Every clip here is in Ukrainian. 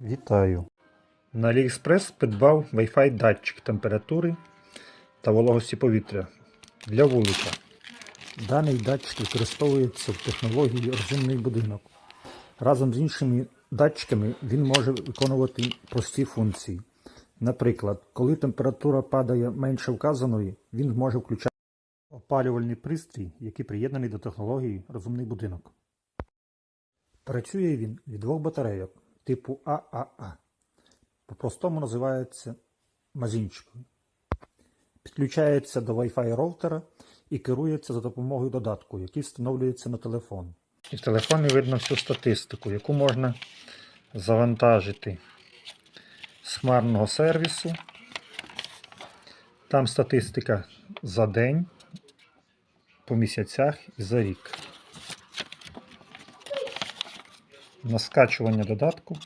Вітаю! На AliExpress придбав Wi-Fi датчик температури та вологості повітря для вулика. Даний датчик використовується в технології розумний будинок. Разом з іншими датчиками він може виконувати прості функції. Наприклад, коли температура падає менше вказаної, він може включати опалювальний пристрій, який приєднаний до технології розумний будинок. Працює він від двох батарейок типу ААА. По-простому називається мазінчиком. Підключається до Wi-Fi роутера і керується за допомогою додатку, який встановлюється на телефон. І в телефоні видно всю статистику, яку можна завантажити з хмарного сервісу. Там статистика за день, по місяцях і за рік. На скачування додатку.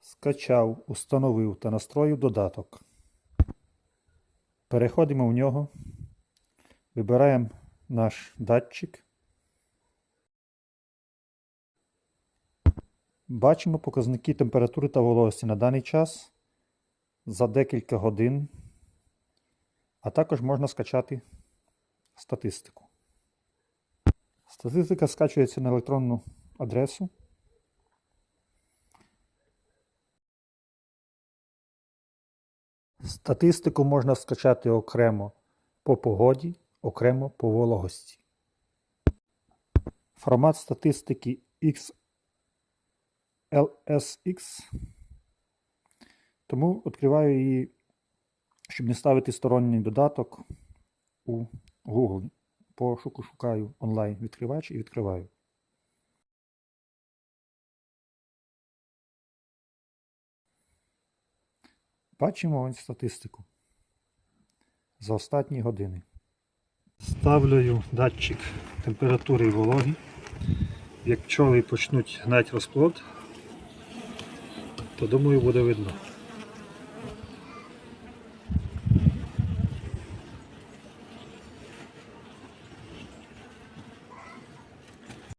Скачав, установив та настроїв додаток. Переходимо в нього. Вибираємо наш датчик. Бачимо показники температури та вологості на даний час за декілька годин, а також можна скачати статистику. Статистика скачується на електронну адресу. Статистику можна скачати окремо по погоді, окремо по вологості. Формат статистики XLSX. Тому відкриваю її, щоб не ставити сторонній додаток у Google. Пошуку шукаю онлайн відкривач і відкриваю. Бачимо ось статистику за останні години. Ставлю датчик температури і вологи. Як пчоли почнуть гнати розплод, то думаю буде видно.